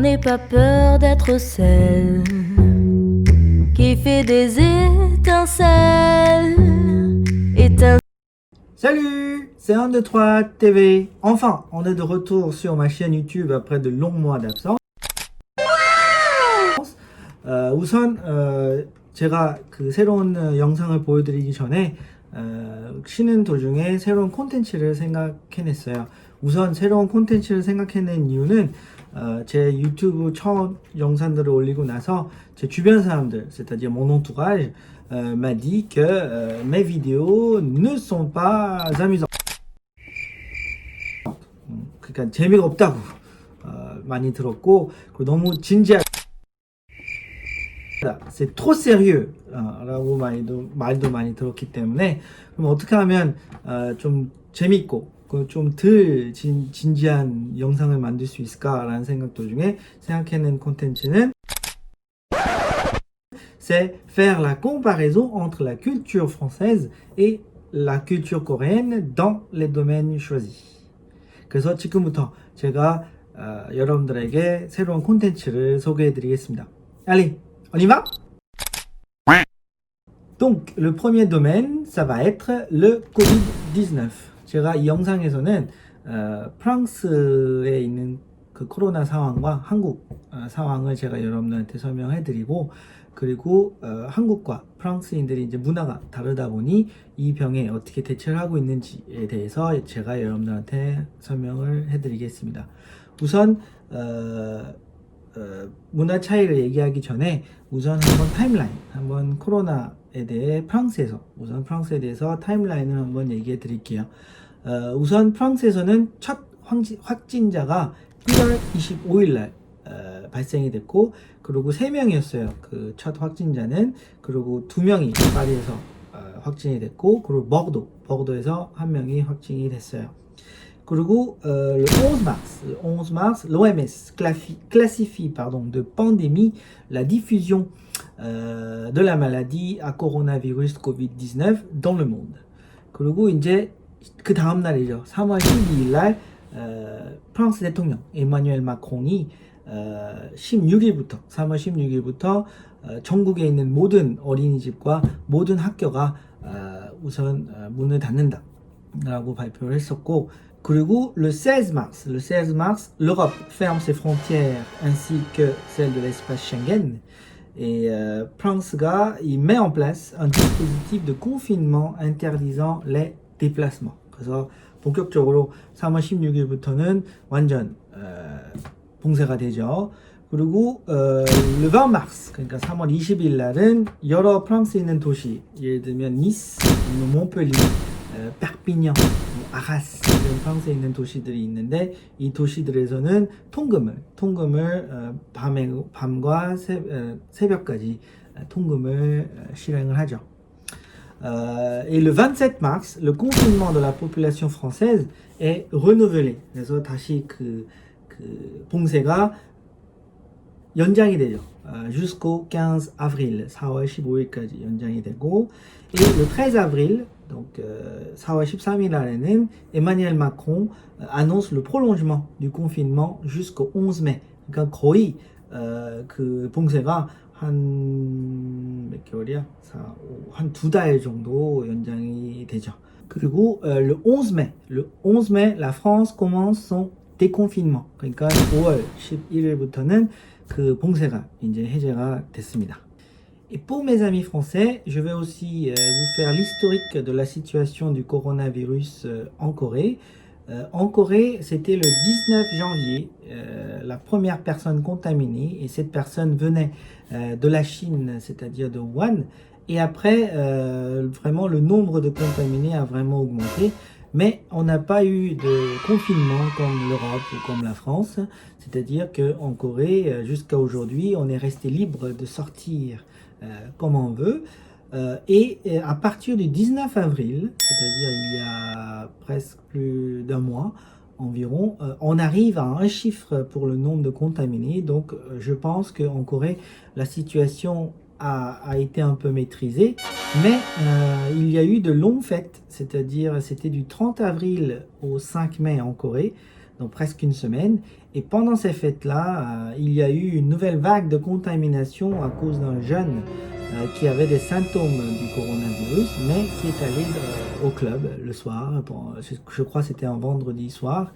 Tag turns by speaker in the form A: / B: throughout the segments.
A: n'ait pas peur d'être celle qui fait des étincelles. Étincelles.
B: Salut, c'est 1, 2, 3 TV. Enfin, on est de retour sur ma chaîne YouTube après de longs mois d'absence. 어, 우선 어, 제가 그 새로운 어, 영상을 보여드리기 전에 어, 쉬는 도중에 새로운 콘텐츠를 생각해냈어요. 우선 새로운 콘텐츠를 생각해낸 이유는 어, 제 유튜브 첫 영상들을 올리고 나서 제 주변 사람들, c'est-à-dire mon entourage, euh, m'a dit que euh, mes vidéos ne sont pas amusantes. 음, 그러니까 재미가 없다고 어, 많이 들었고 그리고 너무 진지하게 c'est trop sérieux 어, 라고 말도, 말도 많이 들었기 때문에 그럼 어떻게 하면 어, 좀 재밌고 좀덜 진지한 영상을 만들 수 있을까라는 생각 도중에 생각해낸 콘텐츠는 c'est faire la comparaison entre la culture française et la culture coréenne dans les domaines choisis. 그래서 지금부터 제가 어, 여러분들에게 새로운 콘텐츠를 소개해 드리겠습니다. Allez, on y va Donc, le premier domaine, ça va être le Covid-19. 제가 이 영상에서는 어, 프랑스에 있는 그 코로나 상황과 한국 어, 상황을 제가 여러분들한테 설명해 드리고 그리고 어, 한국과 프랑스인들이 이제 문화가 다르다 보니 이 병에 어떻게 대처를 하고 있는지에 대해서 제가 여러분들한테 설명을 해 드리겠습니다. 우선 어, 어, 문화 차이를 얘기하기 전에 우선 한번 타임라인, 한번 코로나에 대해 프랑스에서 우선 프랑스에 대해서 타임라인을 한번 얘기해 드릴게요. 어, 우선 프랑스에서는 첫 황지, 확진자가 1월 25일 날 어, 발생이 됐고 그리고 3명이었어요. 그 첫 확진자는 그리고 2명이 파리에서 어, 확진이 됐고 그리고 버그도 버그도에서 한 명이 확진이 됐어요. 그리고 euh, le 11 mars, le 11 mars, l'OMS classifie, pardon, de pandémie la diffusion euh, de la maladie à coronavirus Covid-19 dans le monde. 그리고 이제 그 다음 날이죠. 3월 12일 날 어, 프랑스 대통령 에마뉴엘 마크롱이 어, 16일부터 3월 16일부터 어, 전국에 있는 모든 어린이집과 모든 학교가 어, 우선 어, 문을 닫는다라고 발표를 했었고 그리고 le 16 mars, le 16 mars, l'Europe ferme ses frontières ainsi que celles de l'espace Schengen. Et euh, 프랑스가 il met en place un dispositif de confinement interdisant les déplacements. 그래서 본격적으로 3월 16일부터는 완전 어, 봉쇄가 되죠. 그리고 어, le 20 mars, 그러니까 3월 20일 날은 여러 프랑스에 있는 도시, 예를 들면 니스, 몬펠리에, 어, 페르피냥, 아가스 이런 프랑스에 있는 도시들이 있는데 이 도시들에서는 통금을 통금을 어, 밤에 밤과 새, 어, 새벽까지 통금을 어, 실행을 하죠. Euh, et le 27 mars, le confinement de la population française est renouvelé. 그래서 다시 그, 그 봉쇄가 연장이 되죠. Euh, jusqu'au 15 avril, 4월 15일까지 연장이 되고, et le 13 avril, donc euh, 4월 13일 날에는 Emmanuel Macron euh, annonce le prolongement du confinement jusqu'au 11 mai. 그러니까 거의 어, 그 봉쇄가 한 몇 개월이야? 한 두 달 정도 연장이 되죠. 그리고 euh, le 11 mai, le 11 mai, la France commence son déconfinement. 그러니까 5월 11일부터는 그 봉쇄가 이제 해제가 됐습니다. Et pour mes amis français, je vais aussi euh, vous faire l'historique de la situation du coronavirus euh, en Corée. Euh, en Corée, c'était le 19 janvier, la première personne contaminée, et cette personne venait de la Chine, c'est-à-dire de Wuhan. Et après, vraiment, le nombre de contaminés a vraiment augmenté. Mais on n'a pas eu de confinement comme l'Europe ou comme la France. C'est-à-dire qu'en Corée, euh, jusqu'à aujourd'hui, on est resté libre de sortir euh, comme on veut. Euh, et à partir du 19 avril, c'est-à-dire il y a presque plus d'un mois environ, on arrive à un chiffre pour le nombre de contaminés. Donc je pense qu'en Corée, la situation a, été un peu maîtrisée. Mais euh, il y a eu de longues fêtes, c'est-à-dire c'était du 30 avril au 5 mai en Corée. donc presque une semaine. Et pendant ces fêtes-là, euh, il y a eu une nouvelle vague de contamination à cause d'un jeune euh, qui avait des symptômes du coronavirus, mais qui est allé au club le soir. Je, crois c'était un vendredi soir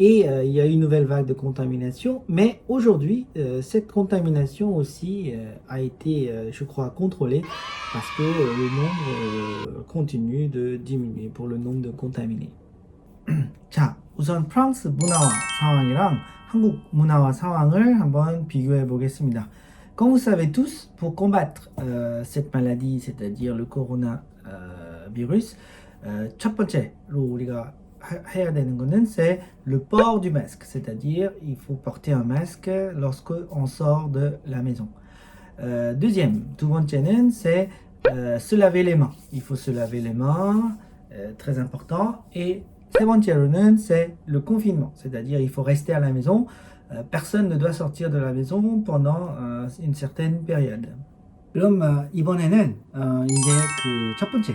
B: Et euh, il y a eu une nouvelle vague de contamination. Mais aujourd'hui, euh, cette contamination aussi euh, a été, euh, je crois, contrôlée parce que euh, le nombre euh, continue de diminuer pour le nombre de contaminés. 자, 우선 프랑스 문화와 상황이랑 한국 문화와 상황을 한번 비교해 보겠습니다. Comme vous savez tous, pour combattre euh, cette maladie, c'est-à-dire le coronavirus, euh, 첫 번째로 우리가 하- 해야 되는 거는 c'est le port du masque, c'est-à-dire il faut porter un masque lorsque on sort de la maison. Euh, deuxième, 두 번째는 c'est euh, se laver les mains. Il faut se laver les mains, euh, très important. Et 세 번째로는 c'est le confinement, c'est-à-dire il faut rester à la maison. Euh, personne ne doit sortir de la maison pendant euh, une certaine période. 그럼 어, 이번에는 어, 이제 그 첫 번째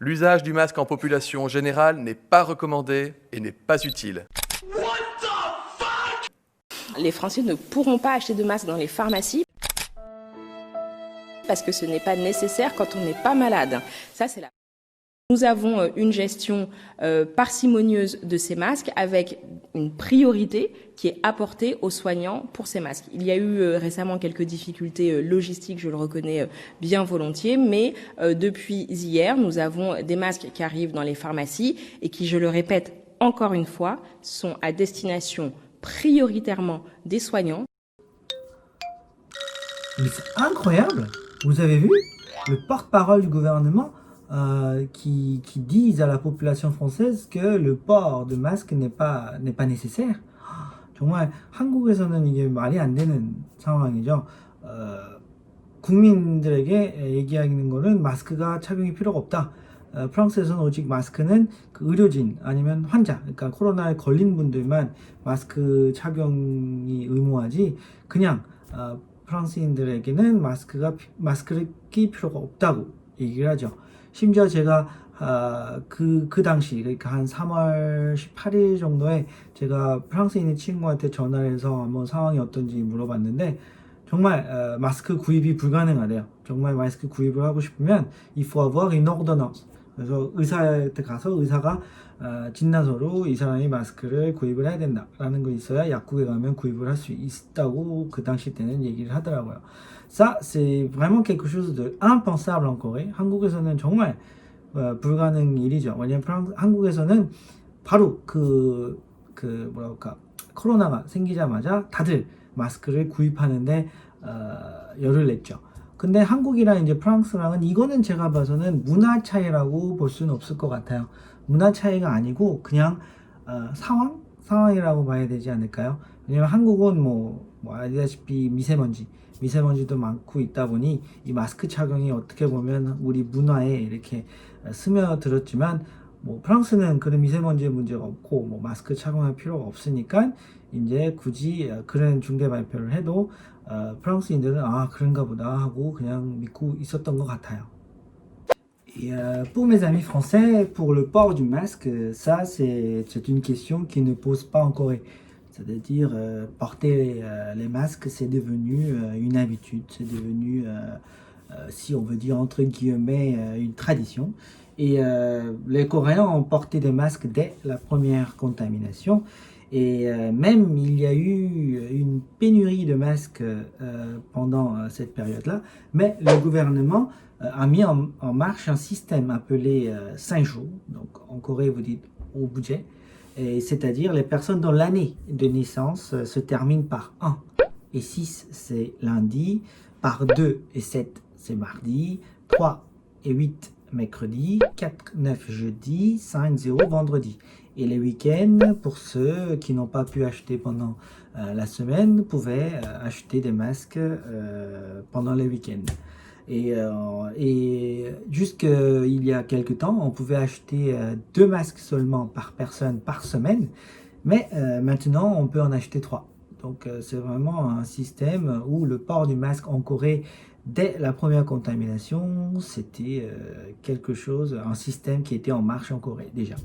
C: l'usage du masque en population générale n'est pas recommandé et n'est pas utile.
D: Les Français ne pourront pas acheter de masques dans les pharmacies parce que ce n'est pas nécessaire quand on n'est pas malade. Ça, c'est la... Nous avons euh, une gestion euh, parcimonieuse de ces masques avec une priorité qui est apportée aux soignants pour ces masques. Il y a eu euh, récemment quelques difficultés logistiques, je le reconnais bien volontiers, mais depuis hier, nous avons des masques qui arrivent dans les pharmacies et qui, je le répète encore une fois, sont à destination prioritairement des soignants.
B: C'est incroyable Vous avez vu? Le porte-parole du gouvernement euh, qui, qui disent à la population française que le port de masque n'est pas, n'est pas nécessaire. 정말 한국에서는 이게 말이 안 되는 상황이죠. 어, 국민들에게 얘기하는 거는 마스크가 착용이 필요가 없다. 어, 프랑스에서는 오직 마스크는 그 의료진 아니면 환자, 그러니까 코로나에 걸린 분들만 마스크 착용이 의무하지 그냥 어, 프랑스인들에게는 마스크가 피- 마스크를 끼 필요가 없다고 얘기를 하죠. 심지어 제가 아, 그, 그 당시, 그러니까 한 3월 18일 정도에 제가 프랑스에 있는 친구한테 전화를 해서 한번 상황이 어떤지 물어봤는데, 정말 어, 마스크 구입이 불가능하대요. 정말 마스크 구입을 하고 싶으면 il faut avoir une ordonnance. 그래서 의사한테 가서 의사가 어, 진단서로 이 사람이 마스크를 구입을 해야 된다라는 거 있어야 약국에 가면 구입을 할 수 있다고 그 당시 때는 얘기를 하더라고요. Ça, c'est vraiment quelque chose de impensable en Corée. 한국에서는 정말 어, 불가능 일이죠. 왜냐면 프랑, 한국에서는 바로 그, 그, 뭐랄까, 코로나가 생기자마자 다들 마스크를 구입하는데, 어, 열을 냈죠. 근데 한국이랑 이제 프랑스랑은 이거는 제가 봐서는 문화 차이라고 볼 수는 없을 것 같아요. 문화 차이가 아니고 그냥 어, 상황? 상황이라고 봐야 되지 않을까요? 왜냐면 한국은 뭐, 뭐 알다시피 미세먼지, 미세먼지도 많고 있다 보니 이 마스크 착용이 어떻게 보면 우리 문화에 이렇게 스며들었지만 뭐 프랑스는 그런 미세먼지 문제가 없고 뭐 마스크 착용할 필요가 없으니까 이제 굳이 그런 중대 발표를 해도 어, 프랑스인들은 아 그런가 보다 하고 그냥 믿고 있었던 것 같아요. Et euh, pour mes amis français, pour le port du masque, ça c'est c'est une question qui ne pose pas en Corée. C'est-à-dire euh, porter euh, les masques, c'est devenu euh, une habitude, c'est devenu, euh, euh, si on veut dire entre guillemets, euh, une tradition. Et euh, les Coréens ont porté des masques dès la première contamination. Et euh, même il y a eu une pénurie de masques euh, pendant euh, cette période-là, mais le gouvernement a mis en, en marche un système appelé euh, 5 jours. Donc en Corée, vous dites au budget. Et C'est-à-dire les personnes dont l'année de naissance se termine par 1 et 6, c'est lundi, par 2 et 7, c'est mardi, 3 et 8, mercredi, 4, 9 jeudi, 5, 0 vendredi. Et les week-ends, pour ceux qui n'ont pas pu acheter pendant euh, la semaine, pouvaient euh, acheter des masques euh, pendant les week-ends. Et, et jusqu'il y a quelques temps, on pouvait acheter deux masques seulement par personne par semaine. Mais maintenant, on peut en acheter trois. Donc, c'est vraiment un système où le port du masque en Corée, dès la première contamination, c'était euh, quelque chose, un système qui était en marche en Corée déjà.